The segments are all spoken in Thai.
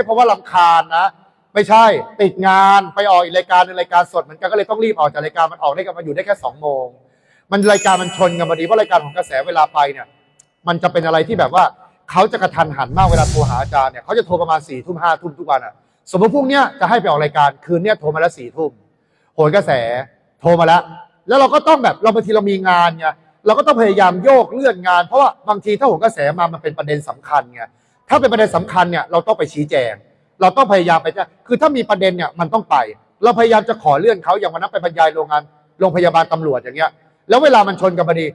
ช่เพราะว่าลำคาญนะ ไม่ใช่ติดงานไปออกอีกรายการหนึงรายการสดเหมือนกันก็เลยต้องรีบออกจากรายการมันออกได้กันมาอยู่ได้แค่สองโมงมันรายการมันชนกันพอดีเพราะรายการของกระแสเวลาไปเนี่ย มันจะเป็นอะไรที่แบบว่าเขาจะกระทันหันมากเวลาโทรหาอาจารย์เนี่ยเขาจะโทรประมาณสี่ทุ่มห้าทุ่มทุกวันอะสมมติพรุ่งเนี้ยจะให้ไปออกรายการคืนเนี้ยโทรมาแล้วสี่ทุ่มโหนกระแสโทรมาแล้ว แล้วเราก็ต้องแบบเราบางทีเรามีงานไงเราก็ต้องพยายามโยกเลื่อนงาน เพราะว่าบางทีถ้าโหนกระแสมามันเป็นประเด็นสำคัญไง ถ้าเป็นประเด็นสำคัญเนี่ยเราต้องไปชี้แจง เราต้องพยายามไปแจ้งคือถ้ามีประเด็นเนี่ยมันต้องไป เราพยายามจะขอเลื่อนเขาอย่างวันนั้นไปบรรยายโรงงานโรงพยาบาลตำรวจอย่างเงี้ย แล้วเวลามันชนกันพอดี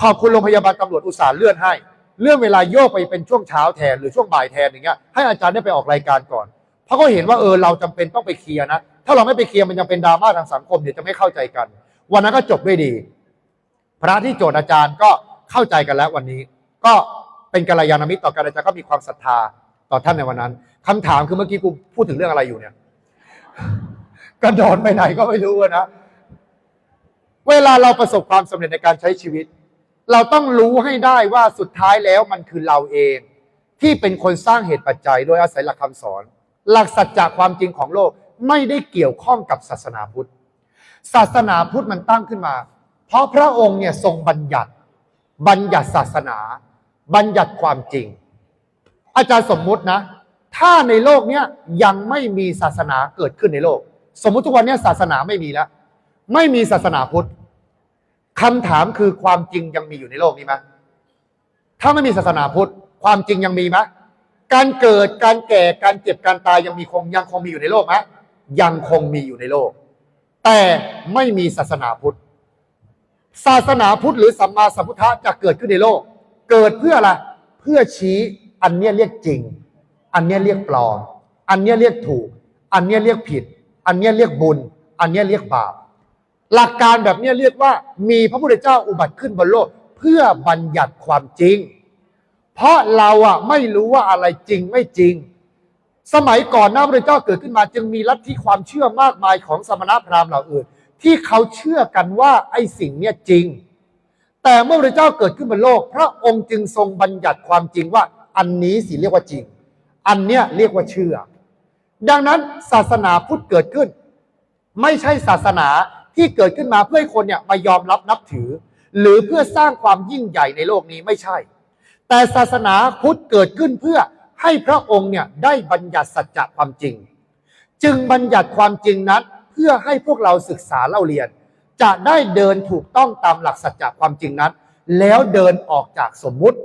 ขอบคุณโรงพยาบาลตำรวจอุตส่าห์เลื่อนให้ เลื่อนเวลาโยกไปเป็นช่วงเช้าแทนหรือช่วงบ่ายแทนอย่างเงี้ยให้อาจารย์ได้ไปออกรายการก่อน เพราะเขาเห็นว่าเออเราจำเป็นต้องไปเคลียร์นะ ถ้าเราไม่ไปเคลียร์มันยังเป็นดราม่าทางสังคมเดี๋ยวจะไม่เข้าใจกัน วันนั้นก็จบด้วยดี พระที่โจทย์อาจารย์ก็เข้าใจกันแล้ววันนี้ ก็ เป็นกัลยาณมิตรต่อกันอาจารย์ก็มีความศรัทธาต่อท่านในวันนั้นคำถามคือเมื่อกี้กูพูดถึงเรื่องอะไรอยู่เนี่ยกระโดดไปไหนก็ไม่รู้นะเวลาเราประสบความสำเร็จในการใช้ชีวิต เราต้องรู้ให้ได้ว่าสุดท้ายแล้วมันคือเราเอง ที่เป็นคนสร้างเหตุปัจจัย โดยอาศัยหลักคำสอน หลักสัจจะความจริงของโลกไม่ได้เกี่ยวข้องกับศาสนาพุทธ ศาสนาพุทธมันตั้งขึ้นมา เพราะพระองค์เนี่ยทรงบัญญัติ บัญญัติศาสนา บัญญัติความจริง อาจารย์สมมุตินะ ถ้าในโลกเนี้ยยังไม่มีศาสนาเกิดขึ้นในโลก สมมุติทุกวันเนี้ยศาสนาไม่มีแล้ว ไม่มีศาสนาพุทธคำถามคือความจริงยังมีอยู่ในโลกนี้ไหมถ้าไม่มีศาสนาพุทธความจริงยังมีไหมการเกิดการแก่การเจ็บการตายยังมีคงยังคงมีอยู่ในโลกไหมยังคงมีอยู่ในโลก แต่ไม่มีศาสนาพุทธศาสนาพุทธหรือสัมมาสัมพุทธะจะเกิดขึ้นในโลก เกิดเพื่ออะไร เพื่อชี้อันเนี้ยเรียกจริง อันเนี้ยเรียกปลอม อันเนี้ยเรียกถูก อันเนี้ยเรียกผิด อันเนี้ยเรียกบุญ อันเนี้ยเรียกบาป หลักการแบบเนี้ยเรียกว่า มีพระพุทธเจ้าอุบัติขึ้นบนโลก เพื่อบัญญัติความจริง เพราะเราอะไม่รู้ว่าอะไรจริงไม่จริง สมัยก่อนหน้าพระพุทธเจ้าเกิดขึ้นมา จึงมีลัทธิความเชื่อมากมายของสมณพราหมณ์เหล่าอื่น ที่เขาเชื่อกันว่าไอ้สิ่งเนี้ยจริง แต่เมื่อพระเจ้าเกิดขึ้นบนโลก พระองค์จึงทรงบัญญัติความจริงว่าอันนี้สิเรียกว่าจริง อันเนี้ยเรียกว่าเชื่อ ดังนั้นศาสนาพุทธเกิดขึ้น ไม่ใช่ศาสนาที่เกิดขึ้นมาเพื่อให้คนเนี่ยมายอมรับนับถือ หรือเพื่อสร้างความยิ่งใหญ่ในโลกนี้ไม่ใช่ แต่ศาสนาพุทธเกิดขึ้นเพื่อให้พระองค์เนี่ยได้บัญญัติสัจจะความจริง จึงบัญญัติความจริงนั้นเพื่อให้พวกเราศึกษาเล่าเรียน จะได้เดินถูกต้องตามหลักสัจจะความจริงนั้น แล้วเดินออกจากสมมุติ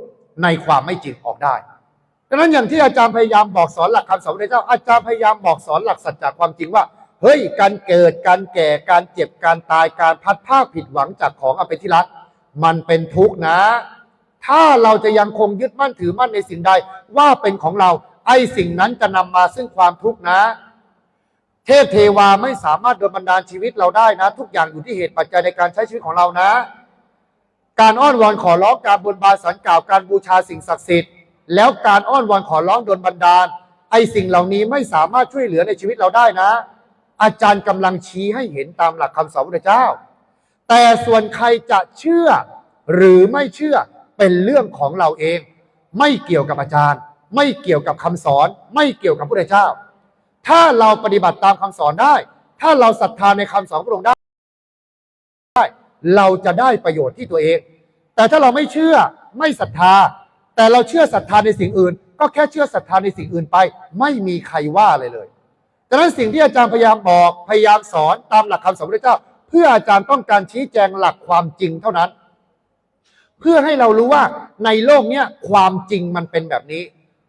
ในความไม่จริงออกได้ดังนั้นอย่างที่อาจารย์พยายามบอกสอนหลักคำสอนพระเจ้า อาจารย์พยายามบอกสอนหลักสัจจะความจริงว่า เฮ้ย การเกิดการแก่การเจ็บการตายการพัดภาคผิดหวังจากของอันเป็นที่รักมันเป็นทุกข์นะ ถ้าเราจะยังคงยึดมั่นถือมั่นในสิ่งใดว่าเป็นของเรา ไอ้สิ่งนั้นจะนำมาซึ่งความทุกข์นะ เทพเทวาไม่สามารถโดนบันดาลชีวิตเราได้นะ ทุกอย่างอยู่ที่เหตุปัจจัยในการใช้ชีวิตของเรานะ การอ้อนวอนขอร้องการบนบานสันกล่าวการบูชาสิ่งศักดิ์สิทธิ์แล้วการอ้อนวอนขอร้องโดนบันดาล ไอ้สิ่งเหล่านี้ไม่สามารถช่วยเหลือในชีวิตเราได้นะ อาจารย์กำลังชี้ให้เห็นตามหลักคำสอนพระเจ้า แต่ส่วนใครจะเชื่อหรือไม่เชื่อเป็นเรื่องของเราเอง ไม่เกี่ยวกับอาจารย์ ไม่เกี่ยวกับคำสอน ไม่เกี่ยวกับพระเจ้า ถ้าเราปฏิบัติตามคำสอนได้ ถ้าเราศรัทธาในคำสอนพระองค์ได้ เราจะได้ประโยชน์ที่ตัวเอง แต่ถ้าเราไม่เชื่อไม่ศรัทธา แต่เราเชื่อศรัทธาในสิ่งอื่น ก็แค่เชื่อศรัทธาในสิ่งอื่นไป ไม่มีใครว่าเลยเลยดังนั้นสิ่งที่อาจารย์พยายามบอกพยายามสอนตามหลักคำสอนพระเจ้า เพื่ออาจารย์ต้องการชี้แจงหลักความจริงเท่านั้น เพื่อให้เรารู้ว่าในโลกเนี้ยความจริงมันเป็นแบบนี้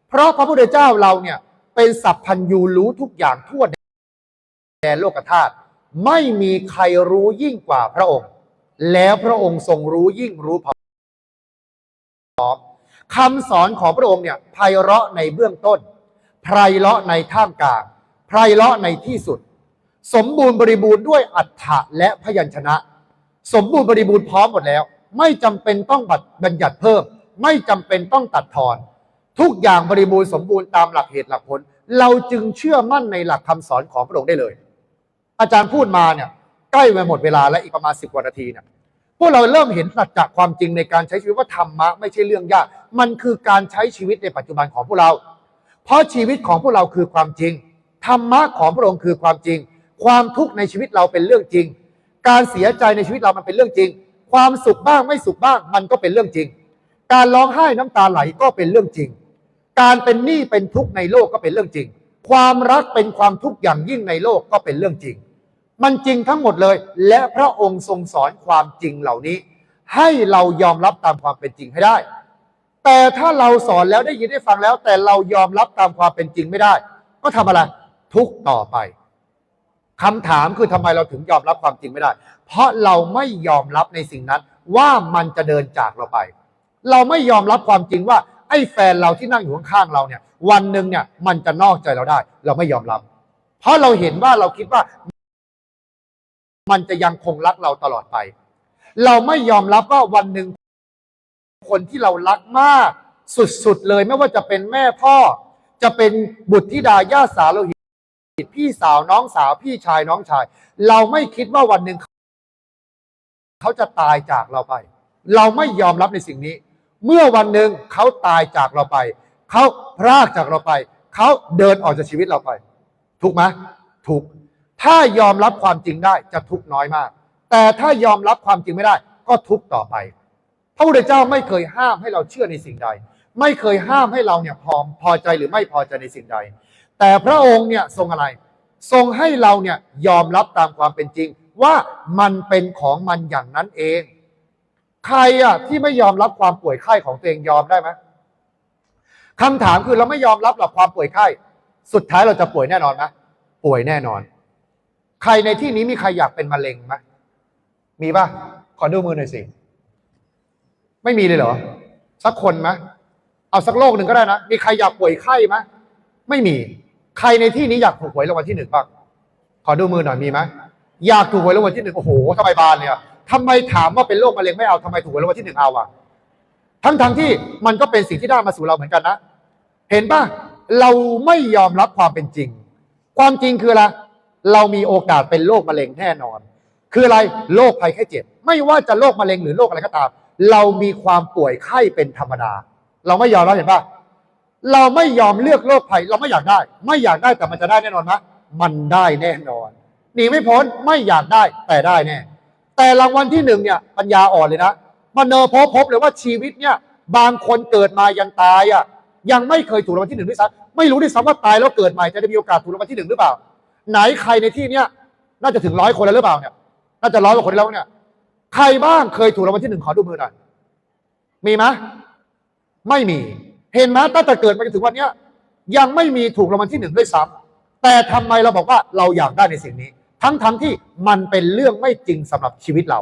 เพราะพระพุทธเจ้าเราเนี่ย เป็นสัพพัญญูรู้ทุกอย่างทั่วแดนโลกธาตุไม่มีใครรู้ยิ่งกว่าพระองค์ แล้วพระองค์ทรงรู้ยิ่งรู้พร้อมคำสอนของพระองค์เนี่ยไพเราะในเบื้องต้นไพเราะในท่ามกลางไพเราะในที่สุด สมบูรณ์บริบูรณ์ด้วยอัฏฐะและพยัญชนะ สมบูรณ์บริบูรณ์พร้อมหมดแล้ว ไม่จำเป็นต้องบัญญัติเพิ่ม ไม่จำเป็นต้องตัดทอน ทุกอย่างบริบูรณ์สมบูรณ์ตามหลักเหตุหลักผล เราจึงเชื่อมั่นในหลักคำสอนของพระองค์ได้เลย อาจารย์พูดมาเนี่ยใกล้ไปหมดเวลาแล้วอีกประมาณสิบกว่านาทีเนี่ยพวกเราเริ่มเห็นสัจจะความจริงในการใช้ชีวิตว่าธรรมะไม่ใช่เรื่องยาก มันคือการใช้ชีวิตในปัจจุบันของพวกเรา เพราะชีวิตของพวกเราคือความจริง ธรรมะของพระองค์คือความจริง ความทุกข์ในชีวิตเราเป็นเรื่องจริง การเสียใจในชีวิตเรามันเป็นเรื่องจริง ความสุขบ้างไม่สุขบ้างมันก็เป็นเรื่องจริง การร้องไห้น้ำตาไหลก็เป็นเรื่องจริง การเป็นหนี้เป็นทุกข์ในโลกก็เป็นเรื่องจริง ความรักเป็นความทุกข์อย่างยิ่งในโลกก็เป็นเรื่องจริง มันจริงทั้งหมดเลย และพระองค์ทรงสอนความจริงเหล่านี้ ให้เรายอมรับตามความเป็นจริงให้ได้ แต่ถ้าเราสอนแล้วได้ยินได้ฟังแล้ว แต่เรายอมรับตามความเป็นจริงไม่ได้ ก็ทำอะไรทุกต่อไปคำถามคือทำไมเราถึงยอมรับความจริงไม่ได้ เพราะเราไม่ยอมรับในสิ่งนั้นว่ามันจะเดินจากเราไป เราไม่ยอมรับความจริงว่า ไอ้แฟนเราที่นั่งอยู่ข้างๆเราเนี่ย วันหนึ่งเนี่ยมันจะนอกใจเราได้ เราไม่ยอมรับ เพราะเราเห็นว่าเราคิดว่า มันจะยังคงรักเราตลอดไป เราไม่ยอมรับว่าวันหนึ่งคนที่เรารักมาก สุดๆเลย ไม่ว่าจะเป็นแม่พ่อ จะเป็นบุตรธิดาญาติสาวเราหิตพี่สาวน้องสาวพี่ชายน้องชาย เราไม่คิดว่าวันหนึ่งเขาจะตายจากเราไป เราไม่ยอมรับในสิ่งนี้ เมื่อวันหนึ่งเขาตายจากเราไป เขาพรากจากเราไป เขาเดินออกจากชีวิตเราไป ถูกไหมถูก ถ้ายอมรับความจริงได้จะทุกน้อยมาก แต่ถ้ายอมรับความจริงไม่ได้ ก็ทุกต่อไป พระพุทธเจ้าไม่เคยห้ามให้เราเชื่อในสิ่งใด ไม่เคยห้ามให้เราเนี่ยพอพอใจหรือไม่พอใจในสิ่งใด แต่พระองค์เนี่ยทรงอะไร ทรงให้เราเนี่ยยอมรับตามความเป็นจริง ว่ามันเป็นของมันอย่างนั้นเอง ใครอะที่ไม่ยอมรับความป่วยไข้ของตัวเองยอมได้ไหมคำถามคือเราไม่ยอมรับหลักความป่วยไข้ สุดท้ายเราจะป่วยแน่นอนไหมป่วยแน่นอน ใครในที่นี้มีใครอยากเป็นมะเร็งไหมมีป่ะ ขอดูมือหน่อยสิ ไม่มีเลยเหรอ สักคนไหมเอาสักโรคหนึ่งก็ได้นะ มีใครอยากป่วยไข้ไหมไม่มี ใครในที่นี้อยากถูกหวยรางวัลที่หนึ่งบ้าง ขอดูมือหน่อยมีไหมอยากถูกหวยรางวัลที่หนึ่งโอ้โหทำไมบานเลยอะ ทำไมถามว่าเป็นโรคมะเร็งไม่เอาทำไมถูกหวยรางวัลที่หนึ่งเอาอะทั้งทั้งที่มันก็เป็นสิ่งที่ได้มาสู่เราเหมือนกันนะ เห็นป่ะเราไม่ยอมรับความเป็นจริง ความจริงคืออะไรเรามีโอกาสเป็นโรคมะเร็งแน่นอน คืออะไรโรคภัยไข้เจ็บ ไม่ว่าจะโรคมะเร็งหรือโรคอะไรก็ตาม เรามีความป่วยไข้เป็นธรรมดา เราไม่ยอมรับเห็นป่ะเราไม่ยอมเลือกโรคภัย เราไม่อยากได้ ไม่อยากได้แต่มันจะได้แน่นอนไหมมันได้แน่นอนหนีไม่พ้นไม่อยากได้แต่ได้แน่ แต่รางวัลที่หนึ่งเนี่ยปัญญาอ่อนเลยนะมันเนอพบพบเลยว่าชีวิตเนี่ยบางคนเกิดมายังตายอะยังไม่เคยถูกรางวัลที่หนึ่งด้วยซ้ำไม่รู้ด้วยซ้ำว่าตายแล้วเกิดใหม่จะได้มีโอกาสถูกรางวัลที่หนึ่งหรือเปล่า ไหนใครในที่เนี้ยน่าจะถึงร้อยคนแล้วหรือเปล่าเนี่ยน่าจะร้อยกว่าคนแล้วเนี่ย ใครบ้างเคยถูกรางวัลที่หนึ่งขอดูมือหน่อยมีไหมไม่มี เห็นไหมตั้งแต่เกิดมาจนถึงวันเนี้ยยังไม่มีถูกรางวัลที่หนึ่งด้วยซ้ำแต่ทำไมเราบอกว่าเราอยากได้ในสิ่งนี้ ทั้งทั้งที่มันเป็นเรื่องไม่จริงสำหรับชีวิตเรา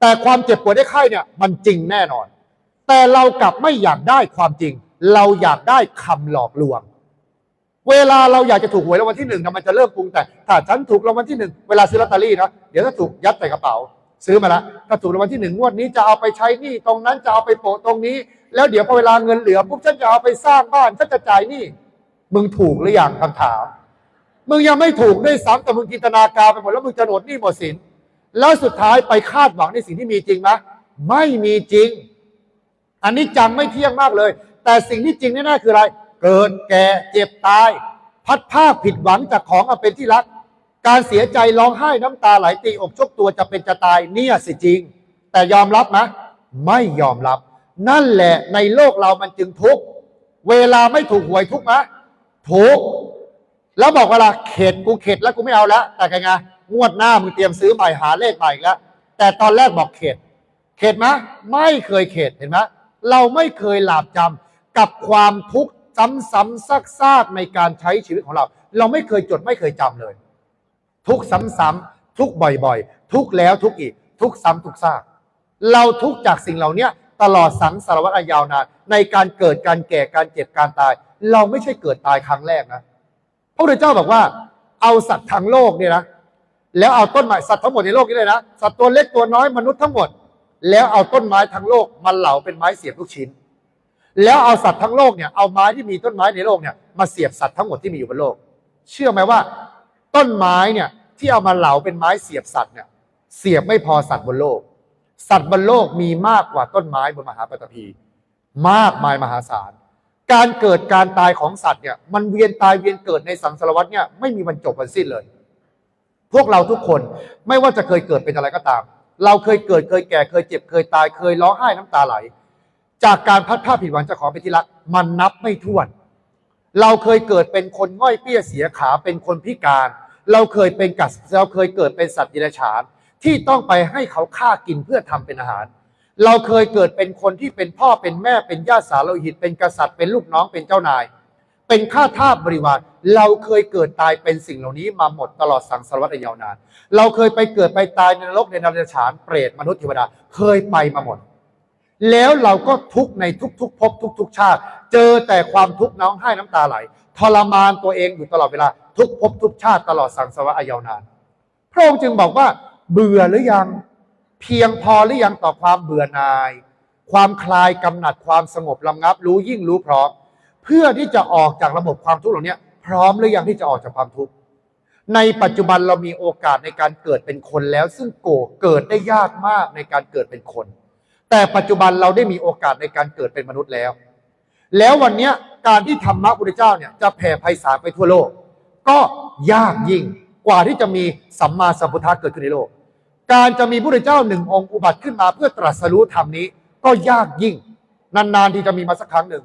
แต่ความเจ็บปวดได้ไข้เนี่ยมันจริงแน่นอน แต่เรากลับไม่อยากได้ความจริง เราอยากได้คำหลอกลวง เวลาเราอยากจะถูกหวยรางวัลที่หนึ่งนะมันจะเริ่มปรุงแต่ถ้าฉันถูกรางวัลที่หนึ่งเวลาซื้อลอตเตอรี่นะเดี๋ยวถ้าถูกยัดใส่กระเป๋า ซื้อมาแล้วถ้าถูกรางวัลที่หนึ่งงวดนี้จะเอาไปใช้หนี้ตรงนั้นจะเอาไปโปะตรงนี้ แล้วเดี๋ยวพอเวลาเงินเหลือปุ๊บฉันจะเอาไปสร้างบ้านฉันจะจ่ายหนี้มึงถูกหรือยังคำถาม มึงยังไม่ถูกด้วยซ้ำแต่มึงจินตนาการไปหมดแล้วมึงจะหมดหนี้หมดสิน แล้วสุดท้ายไปคาดหวังในสิ่งที่มีจริงไหมไม่มีจริง อันนี้จังไม่เที่ยงมากเลย แต่สิ่งที่จริงแน่ๆคืออะไร เกิดแก่เจ็บตาย พัดภาคผิดหวังจากของอันเป็นที่รัก การเสียใจร้องไห้น้ำตาไหลตีอกชกตัวจะเป็นจะตายเนี่ยสิจริง แต่ยอมรับไหมไม่ยอมรับ นั่นแหละในโลกเรามันจึงทุกข์เวลาไม่ถูกหวยทุกข์ไหมทุกข์ แล้วบอกเวลาเข็ดกูเข็ดแล้วกูไม่เอาแล้วแต่ไงไงงวดหน้ามึงเตรียมซื้อใหม่หาเลขใหม่อีกแล้วแต่ตอนแรกบอกเข็ดเข็ดไหมไม่เคยเข็ดเห็นไหมเราไม่เคยหลาบจำกับความทุกข์ซ้ำๆซากๆในการใช้ชีวิตของเรา เราไม่เคยจดไม่เคยจำเลย ทุกข์ซ้ำๆทุกบ่อยๆ ทุกแล้วทุกอีก ทุกซ้ำทุกซากเราทุกจากสิ่งเหล่านี้ตลอดสังสารวัฏอันยาวนานในการเกิดการแก่การเจ็บการตาย เราไม่ใช่เกิดตายครั้งแรกนะ พระพุทธเจ้าบอกว่า เอาสัตว์ทั้งโลกเนี่ยนะแล้วเอาต้นไม้สัตว์ทั้งหมดในโลกนี้เลยนะสัตว์ตัวเล็กตัวน้อยมนุษย์ทั้งหมด แล้วเอาต้นไม้ทั้งโลกมาเหลาเป็นไม้เสียบลูกชิ้น แล้วเอาสัตว์ทั้งโลกเนี่ยเอาไม้ที่มีต้นไม้ในโลกเนี่ยมาเสียบสัตว์ทั้งหมดที่มีอยู่บนโลก เชื่อไหมว่า ต้นไม้เนี่ยที่เอามาเหลาเป็นไม้เสียบสัตว์เนี่ยเสียบไม่พอสัตว์บนโลก สัตว์บนโลกมีมากกว่าต้นไม้บนมหาปฐพีมากมายมหาศาล การเกิดการตายของสัตว์เนี่ยมันเวียนตายเวียนเกิดในสังสารวัฏเนี่ยไม่มีวันจบวันสิ้นเลย พวกเราทุกคนไม่ว่าจะเคยเกิดเป็นอะไรก็ตาม เราเคยเกิดเคยแก่เคยเจ็บเคยตายเคยร้องไห้น้ำตาไหล จากการพัดผ้าผิดหวังจากของเป็นที่รักมันนับไม่ถ้วน เราเคยเกิดเป็นคนง่อยเปี้ยเสียขาเป็นคนพิการ เราเคยเป็นกัดเราเคยเกิดเป็นสัตว์ดิรัจฉานที่ต้องไปให้เขาฆ่ากินเพื่อทำเป็นอาหาร เราเคยเกิดเป็นคนที่เป็นพ่อเป็นแม่เป็นญาติสาโลหิต เป็นกษัตริย์เป็นลูกน้องเป็นเจ้านาย เป็นข้าทาสบริวาร เราเคยเกิดตายเป็นสิ่งเหล่านี้มาหมดตลอดสังสารวัฏอันยาวนาน เราเคยไปเกิดไปตายในนรกในนรกฉานเปรตมนุษย์เทวดาเคยไปมาหมด แล้วเราก็ทุกในทุกๆ ภพทุก ๆ ชาติ เจอแต่ความทุกข์น้องไห้น้ำตาไหลทรมานตัวเองอยู่ตลอดเวลาทุกภพทุกชาติตลอดสังสารวัฏอันยาวนาน พระองค์จึงบอกว่าเบื่อหรือยัง เพียงพอหรือยังต่อความเบื่อหน่าย ความคลายกำหนัดความสงบลำงับ รู้ยิ่งรู้พร้อม เพื่อที่จะออกจากระบบความทุกข์เหล่านี้พร้อมหรือยังที่จะออกจากความทุกข์ในปัจจุบันเรามีโอกาสในการเกิดเป็นคนแล้ว ซึ่งโกเกิดได้ยากมากในการเกิดเป็นคน แต่ปัจจุบันเราได้มีโอกาสในการเกิดเป็นมนุษย์แล้ว แล้ววันนี้การที่ธรรมะพุทธเจ้าเนี่ยจะแผ่ไพศาลไปทั่วโลก ก็ยากยิ่งกว่าที่จะมีสัมมาสัมพุทธะเกิดขึ้นในโลก การจะมีพระเจ้าหนึ่งองค์อุบัติขึ้นมาเพื่อตรัสรู้ธรรมนี้ ก็ยากยิ่ง นานๆที่จะมีมาสักครั้งหนึ่ง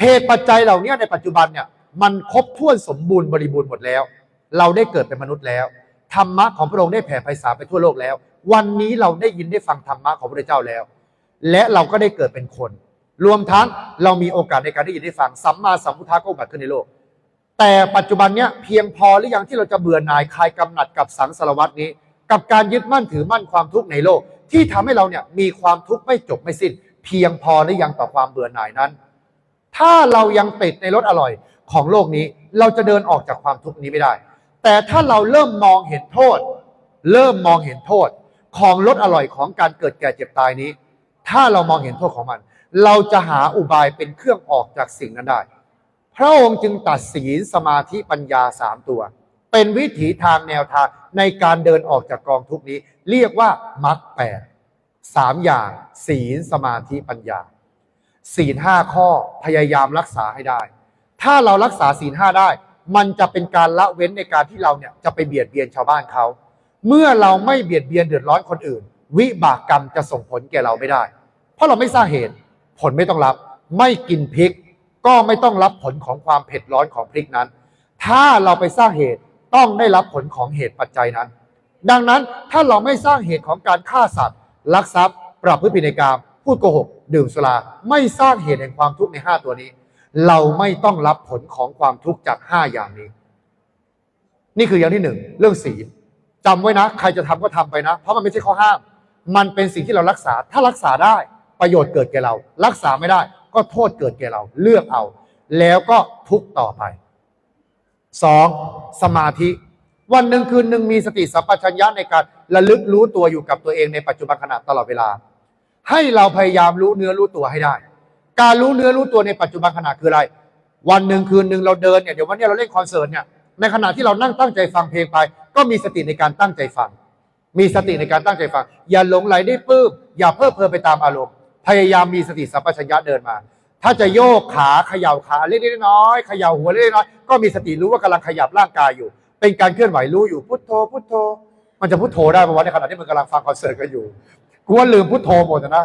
เหตุปัจจัยเหล่านี้ในปัจจุบันเนี่ยมันครบถ้วนสมบูรณ์บริบูรณ์หมดแล้ว เราได้เกิดเป็นมนุษย์แล้วธรรมะของพระองค์ได้แผ่ไพศาลไปทั่วโลกแล้ว วันนี้เราได้ยินได้ฟังธรรมะของพระเจ้าแล้ว และเราก็ได้เกิดเป็นคน รวมทั้งเรามีโอกาสในการได้ยินได้ฟังสัมมาสัมพุทธะก็อุบัติขึ้นในโลก แต่ปัจจุบันเนี้ยเพียงพอหรือยังที่เราจะเบื่อหน่ายคลายกำหนัดกับสังสารวัตนี้ กับการยึดมั่นถือมั่นความทุกข์ในโลก ที่ทำให้เราเนี่ยมีความทุกข์ไม่จบไม่สิ้น เพียงพอหรือยังต่อความเบื่อหน่ายนั้น ถ้าเรายังติดในรสอร่อยของโลกนี้เราจะเดินออกจากความทุกข์นี้ไม่ได้ แต่ถ้าเราเริ่มมองเห็นโทษ เริ่มมองเห็นโทษ ของรสอร่อยของการเกิดแก่เจ็บตายนี้ ถ้าเรามองเห็นโทษของมัน เราจะหาอุบายเป็นเครื่องออกจากสิ่งนั้นได้ พระองค์จึงตัดศีลสมาธิปัญญาสามตัว เป็นวิถีทางแนวทางในการเดินออกจากกองทุกนี้ เรียกว่ามรรคแปดสามอย่างศีลสมาธิปัญญา ศีลห้าข้อพยายามรักษาให้ได้ ถ้าเรารักษาศีลห้าได้ มันจะเป็นการละเว้นในการที่เราเนี่ยจะไปเบียดเบียนชาวบ้านเขา เมื่อเราไม่เบียดเบียนเดือดร้อนคนอื่น วิบากกรรมจะส่งผลแก่เราไม่ได้ เพราะเราไม่สร้างเหตุ ผลไม่ต้องรับ ไม่กินพริก ก็ไม่ต้องรับผลของความเผ็ดร้อนของพริกนั้น ถ้าเราไปสร้างเหตุต้องได้รับผลของเหตุปัจจัยนั้น ดังนั้นถ้าเราไม่สร้างเหตุของการฆ่าสัตว์ลักทรัพย์ ปรับพฤติในกรรมพูดโกหก ดื่มสุรา ไม่สร้างเหตุแห่งความทุกข์ใน 5 ตัวนี้ เราไม่ต้องรับผลของความทุกข์จาก 5 อย่างนี้ นี่คืออย่างที่หนึ่งเรื่องศีลจำไว้นะ ใครจะทำก็ทำไปนะ เพราะมันไม่ใช่ข้อห้าม มันเป็นสิ่งที่เรารักษา ถ้ารักษาได้ประโยชน์เกิดแก่เรา รักษาไม่ได้ ก็โทษเกิดแก่เราเลือกเอา แล้วก็ทุกต่อไปสองสมาธิ วันหนึ่งคืนหนึ่งมีสติสัมปชัญญะในการระลึกรู้ตัวอยู่กับตัวเองในปัจจุบันขณะตลอดเวลา ให้เราพยายามรู้เนื้อรู้ตัวให้ได้ การรู้เนื้อรู้ตัวในปัจจุบันขณะคืออะไร วันหนึ่งคืนหนึ่งเราเดินเนี่ยเดี๋ยววันนี้เราเล่นคอนเสิร์ตเนี่ยในขณะที่เรานั่งตั้งใจฟังเพลงไป ก็มีสติในการตั้งใจฟัง มีสติในการตั้งใจฟัง อย่าหลงไหลได้ปื้มอย่าเพ้อเพลินไปตามอารมณ์ พยายามมีสติสัมปชัญญะเดินมา ถ้าจะโยกขาเขย่าขาเล็กๆน้อยๆเขย่าหัวเล็กๆน้อยๆก็มีสติรู้ว่ากำลังขยับร่างกายอยู่ เป็นการเคลื่อนไหวรู้อยู่พุทโธพุทโธ มันจะพุทโธได้ปะวะในขณะที่มันกำลังฟังคอนเสิร์ตกันอยู่กูว่าลืมพุทโธหมดนะ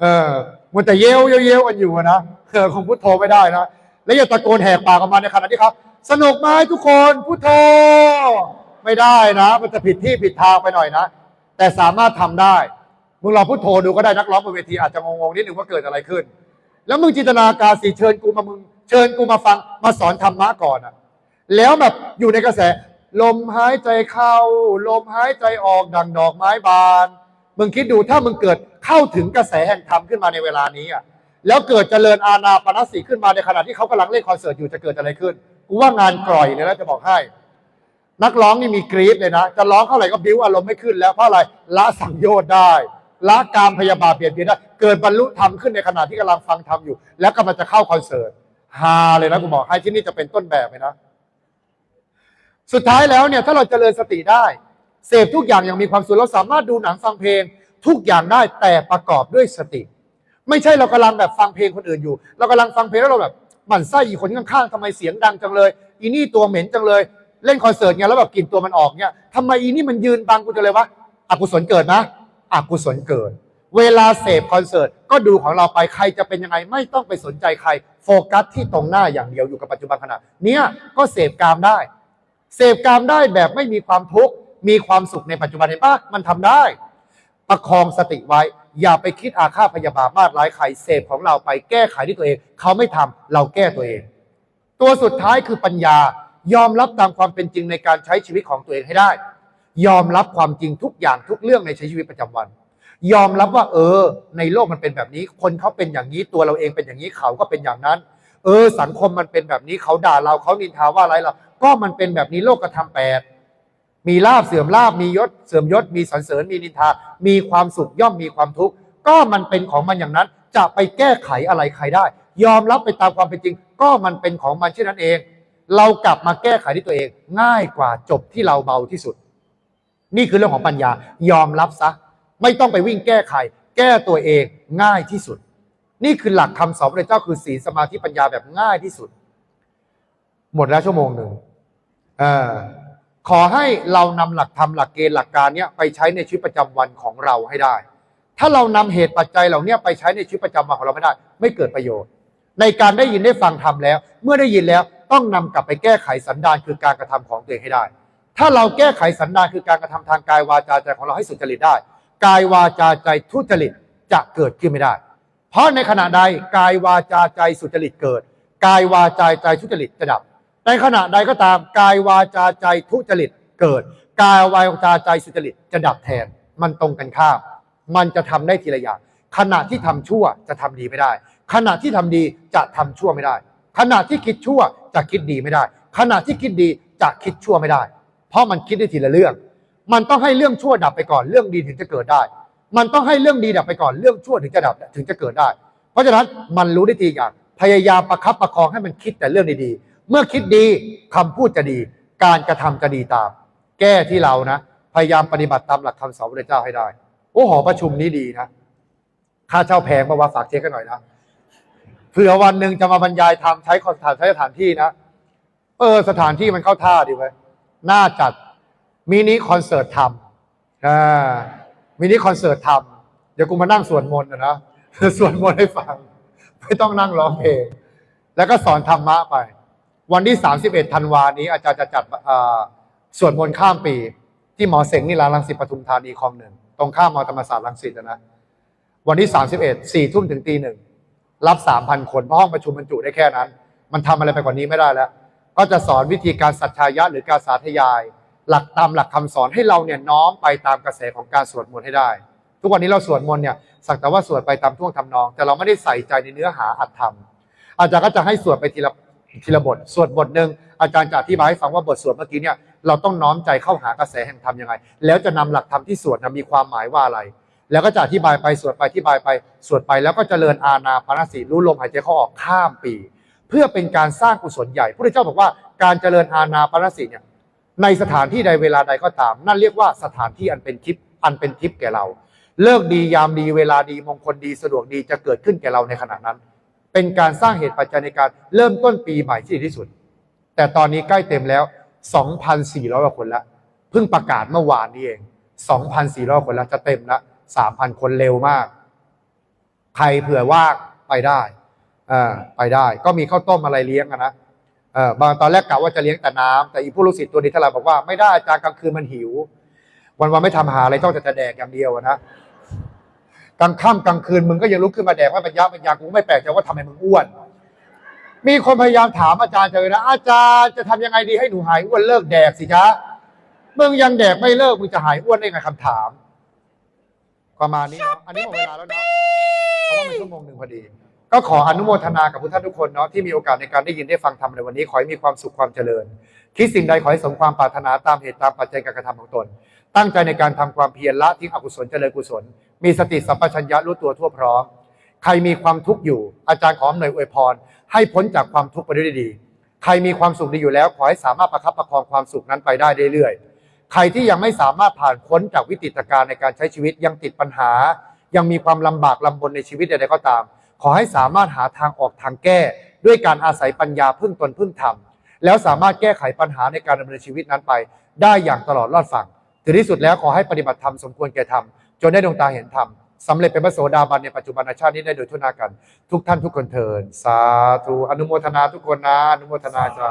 เออมันแต่เย้วเย้วเย้วกันอยู่นะเออคงพุทโธไม่ได้นะแล้วอย่าตะโกนแหกปากออกมาในขณะที่เขาสนุกไหมทุกคนพุทโธไม่ได้นะ มันจะผิดที่ผิดทางไปหน่อยนะ แต่สามารถทำได้ มึงลองพุทโธดูก็ได้นักร้องบนเวทีอาจจะงงๆนิดนึงว่าเกิดอะไรขึ้น แล้วมึงจินตนาการสิเชิญกูมามึงเชิญกูมาฟังมาสอนธรรมะก่อนอะแล้วแบบอยู่ในกระแส ลมหายใจเข้า ลมหายใจออกดังดอกไม้บาน มึงคิดดูถ้ามึงเกิดเข้าถึงกระแสแห่งธรรมขึ้นมาในเวลานี้อะแล้วเกิดเจริญอาณาปณสติขึ้นมาในขณะที่เขากำลังเล่นคอนเสิร์ตอยู่จะเกิดอะไรขึ้นกูว่างานกร่อยเลยนะจะบอกให้ นักร้องนี่มีกรี๊ดเลยนะ จะร้องเท่าไหร่ก็บิ้วอารมณ์ไม่ขึ้นแล้วเพราะอะไรละสังโยชน์ได้ ละการพยาบาทเปลี่ยนเปลี่ยนได้เกิดบรรลุธรรมขึ้นในขณะที่กำลังฟังธรรมอยู่ แล้วกำลังจะเข้าคอนเสิร์ตฮาเลยนะกูบอกให้ที่นี่จะเป็นต้นแบบเลยนะสุดท้ายแล้วเนี่ยถ้าเราเจริญสติได้เสพทุกอย่างอย่างมีความสุขเราสามารถดูหนังฟังเพลง ทุกอย่างได้แต่ประกอบด้วยสติ ไม่ใช่เรากำลังแบบฟังเพลงคนอื่นอยู่ เรากำลังฟังเพลงแล้วเราแบบหมั่นไส้อีกคนข้างๆทำไมเสียงดังจังเลยอีนี่ตัวเหม็นจังเลย เล่นคอนเสิร์ตเงี้ยแล้วแบบกลิ่นตัวมันออกเนี่ยทำไมอีนี่มันยืนบังกูจังเลยวะอกุศลเกิดนะ อกุศลเกิด เวลาเสพคอนเสิร์ตก็ดูของเราไปใครจะเป็นยังไงไม่ต้องไปสนใจใคร โฟกัสที่ตรงหน้าอย่างเดียวอยู่กับปัจจุบันขณะเนี้ยก็เสพกามได้ เสพกามได้แบบไม่มีความทุกข์มีความสุขในปัจจุบันเห็นปะมันทำได้ ประคองสติไว้ อย่าไปคิดอาฆาตพยาบาทมาดร้ายใครเสพของเราไปแก้ไขที่ตัวเอง เขาไม่ทำเราแก้ตัวเอง ตัวสุดท้ายคือปัญญายอมรับตามความเป็นจริงในการใช้ชีวิตของตัวเองให้ได้ ยอมรับความจริงทุกอย่างทุกเรื่องในใช้ชีวิตประจำวัน ยอมรับว่า เออ ในโลกมันเป็นแบบนี้ คนเขาเป็นอย่างนี้ตัวเราเองเป็นอย่างนี้เขาก็เป็นอย่างนั้น เออ สังคมมันเป็นแบบนี้เขาด่าเราเขานินทาว่าอะไรเราก็มันเป็นแบบนี้โลกกระทำแปดมีลาบเสื่อมลาบมียศ เสื่อมยศ มีสรรเสริญมีนินทา มีความสุขย่อมมีความทุกข์ก็มันเป็นของมันอย่างนั้น จะไปแก้ไขอะไรใครได้ ยอมรับไปตามความเป็นจริง ก็มันเป็นของมันเช่นนั้นเอง เรากลับมาแก้ไขที่ตัวเอง ง่ายกว่าจบที่เราเบาที่สุด นี่คือเรื่องของปัญญายอมรับซะ ไม่ต้องไปวิ่งแก้ไข แก้ตัวเองง่ายที่สุด นี่คือหลักคำสอนพระเจ้าคือศีลสมาธิปัญญาแบบง่ายที่สุด หมดแล้วชั่วโมงหนึ่งเออขอให้เรานำหลักธรรมหลักเกณฑ์หลักการเนี้ยไปใช้ในชีวิตประจำวันของเราให้ได้ ถ้าเรานำเหตุปัจจัยเหล่านี้ไปใช้ในชีวิตประจำวันของเราไม่ได้ ไม่เกิดประโยชน์ ในการได้ยินได้ฟังทำแล้ว เมื่อได้ยินแล้วต้องนำกลับไปแก้ไขสันดานคือการกระทำของตัวเองให้ได้ ถ้าเราแก้ไขสันดานคือการกระทำทางกายวาจาใจของเราให้สุจริตได้ กายวาจาใจทุจริตจะเกิดขึ้นไม่ได้ เพราะในขณะใดกายวาจาใจสุจริตเกิด กายวาจาใจทุจริตจะดับ ในขณะใดก็ตามกายวาจาใจทุจริตเกิด กายวาจาใจสุจริตจะดับแทน มันตรงกันข้าม มันจะทำได้ทีละอย่าง ขณะที่ทำชั่วจะทำดีไม่ได้ ขณะที่ทำดีจะทำชั่วไม่ได้ ขณะที่คิดชั่วจะคิดดีไม่ได้ ขณะที่คิดดีจะคิดชั่วไม่ได้ เพราะมันคิดได้ทีละเรื่อง มันต้องให้เรื่องชั่วดับไปก่อนเรื่องดีถึงจะเกิดได้ มันต้องให้เรื่องดีดับไปก่อนเรื่องชั่วถึงจะดับถึงจะเกิดได้ เพราะฉะนั้นมันรู้ได้ทีอย่างพยายามประคับประคองให้มันคิดแต่เรื่องดีๆ เมื่อคิดดีคำพูดจะดี การกระทำจะดีตาม แก้ที่เรานะ พยายามปฏิบัติตามหลักคำสอนพระเจ้าให้ได้ โอ้หอประชุมนี้ดีนะค่าเช่าแพงมาว่าฝากเช็คกันหน่อยนะเผื่อวันหนึ่งจะมาบรรยายทำใช้คอนถานใช้สถานที่นะ เออ สถานที่มันเข้าท่าดีเว้ย น่าจัดมินิคอนเสิร์ตทำอ่ามินิคอนเสิร์ตทำเดี๋ยวกูมานั่งสวดมนต์นะนะสวดมนต์ให้ฟัง ไม่ต้องนั่งร้องเพลง แล้วก็สอนธรรมะไป วันที่ 31ธันวานี้ อาจารย์จะจัดสวดมนต์ข้ามปี ที่หมอเสงนี่ร้านรังสิตปทุมธานีคลองหนึ่งตรงข้ามมอธรรมศาสตร์รังสิตนะนะวันที่ 31 4ทุ่มถึงตีหนึ่งรับ 3,000 คนเพราะห้องประชุมบรรจุได้แค่นั้น มันทำอะไรไปกว่านี้ไม่ได้แล้ว ก็จะสอนวิธีการสัจชายะหรือการสาธยาย หลักตามหลักคำสอนให้เราเนี่ยน้อมไปตามกระแสของการสวดมนต์ให้ได้ ทุกวันนี้เราสวดมนต์เนี่ยสักแต่ว่าสวดไปตามท่วงทำนอง แต่เราไม่ได้ใส่ใจในเนื้อหาอัตธรรม อาจารย์ก็จะให้สวดไปทีละทีละบทสวดบทหนึ่งอาจารย์จะอธิบายให้ฟังว่าบทสวดเมื่อกี้เนี่ยเราต้องน้อมใจเข้าหากระแสแห่งธรรมยังไง แล้วจะนำหลักธรรมที่สวดนะมีความหมายว่าอะไร แล้วก็จะอธิบายไปสวดไปอธิบายไปสวดไปแล้วก็เจริญอาณาปานสติรู้ลมหายใจเข้าออกข้ามปี เพื่อเป็นการสร้างกุศลใหญ่พระพุทธเจ้าบอกว่าการเจริญอาณาปานสติเนี่ยในสถานที่ใดเวลาใดก็ตาม นั่นเรียกว่าสถานที่อันเป็นทิพย์อันเป็นทิพย์แก่เรา เลิกดียามดีเวลาดีมงคลดีสะดวกดีจะเกิดขึ้นแก่เราในขณะนั้น เป็นการสร้างเหตุปัจจัยในการเริ่มต้นปีใหม่ที่ดีที่สุด แต่ตอนนี้ใกล้เต็มแล้ว 2,400กว่าคนล้วเพิ่งประกาศเมื่อวานนี้เอง 2,400 คนล้วจะเต็มละ3,000 คนเร็วมาก ใครเผื่อว่างไปได้ เออไปได้ ก็มีข้าวต้มอะไรเลี้ยงนะเออบางตอนแรกกะว่าจะเลี้ยงแต่น้ำแต่อีผู้ลูกศิษย์ตัวนี้ทลายบอกว่าไม่ได้อาจารย์กลางคืนมันหิว วันวันไม่ทำหาอะไรต้องแต่จะแดกอย่างเดียวนะกลางค่ำกลางคืนมึงก็ยังลุกขึ้นมาแดกว่าป็นยาป็นยากูไม่แปลกใจว่าทำไมมึงอ้วน มีคนพยายามถามอาจารย์เจอนะอาจารย์จะทำยังไงดีให้หนูหายอ้วนเลิกแดกสิจ๊ะมึงยังแดกไม่เลิกมึงจะหายอ้วนได้ไงคำถาม ประมาณนี้เนาะอันนี้หมดเวลาแล้วเนาะเพราะว่ามันชั่วโมงหนึ่งพอดี ก็ขออนุโมทนากับทุกท่านทุกคนเนาะที่มีโอกาสในการได้ยินได้ฟังธรรมในวันนี้ ขอให้มีความสุขความเจริญ คิดสิ่งใดขอให้สมความปรารถนาตามเหตุตามปัจจัยการกระทำของตน ตั้งใจในการทำความเพียรละทิ้งอกุศลเจริญกุศล มีสติสัมปชัญญะรู้ตัวทั่วพร้อม ใครมีความทุกข์อยู่ อาจารย์ขออำนวยอวยพร ให้พ้นจากความทุกข์ไปได้ด้วยดี ใครมีความสุขดีอยู่แล้ว ขอให้สามารถประคับประคองความสุขนั้นไปได้เรื่อยๆ ใครที่ยังไม่สามารถผ่านพ้นจากวิกฤตการณ์ในการใช้ชีวิตยังติดปัญหา ยังมีความลำบากลำบนในชีวิตใดๆก็ตาม ขอให้สามารถหาทางออกทางแก้ ด้วยการอาศัยปัญญาพึ่งตนพึ่งธรรม แล้วสามารถแก้ไขปัญหาในการดำเนินชีวิตนั้นไป ได้อย่างตลอดรอดฝั่งถึงที่สุดแล้วขอให้ปฏิบัติธรรมสมควรแก่ธรรมจนได้ดวงตาเห็นธรรมสำเร็จเป็นพระโสดาบันในปัจจุบันชาตินี้ได้โดยทุนากัน ทุกท่านทุกคนเทินสาธุอนุโมทนาทุกคนนะอนุโมทนาจ้า